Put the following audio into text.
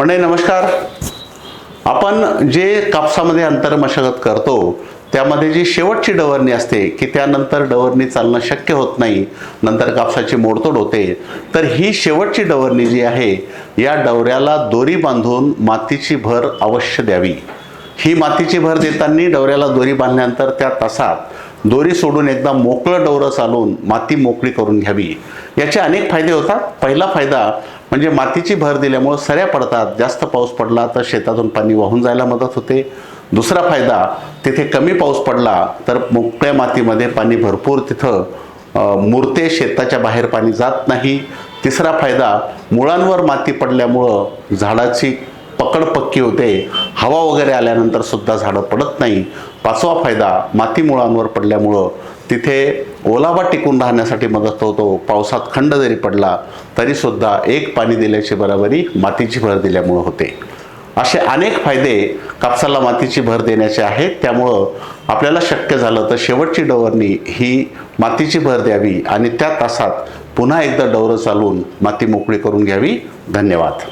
म्हणजे नमस्कार. आपण जे कापसामध्ये अंतर मशागत करतो त्यामध्ये जी शेवटची डवरणी असते की त्यानंतर डवरणी चालणं शक्य होत नाही नंतर कापसाची मोडतोड होते तर ही शेवटची डवरणी जी आहे या डवऱ्याला दोरी बांधून मातीची भर अवश्य द्यावी. ही मातीची भर देताना डवऱ्याला दोरी बांधल्यानंतर त्या तासात दोरी सोडून एकदा मोकळं डोरं चालून माती मोकळी करून घ्यावी. याचे अनेक फायदे होतात. पहिला फायदा म्हणजे मातीची भर दिल्यामुळं सऱ्या पडतात. जास्त पाऊस पडला तर शेतातून पाणी वाहून जायला मदत होते. दुसरा फायदा तिथे कमी पाऊस पडला तर मोकळ्या मातीमध्ये पाणी भरपूर तिथं मुरते शेताच्या बाहेर पाणी जात नाही. तिसरा फायदा मुळांवर माती पडल्यामुळं झाडाची पकड पक्की होते. हवा वगैरे आल्यानंतर सुद्धा झाडं पडत नाही. पाचवा फायदा माती मुळांवर पडल्यामुळं तिथे ओलावा टिकून राहण्यासाठी मदत होतो. पावसात खंड जरी पडला तरी सुद्धा एक पाणी दिल्याची बराबरी मातीची भर दिल्यामुळं होते. असे अनेक फायदे कापसाला मातीची भर देण्याचे आहेत. त्यामुळं आपल्याला शक्य झालं तर शेवटची डवरणी ही मातीची भर द्यावी आणि त्या तासात पुन्हा एकदा डवरं चालवून माती मोकळी करून घ्यावी. धन्यवाद.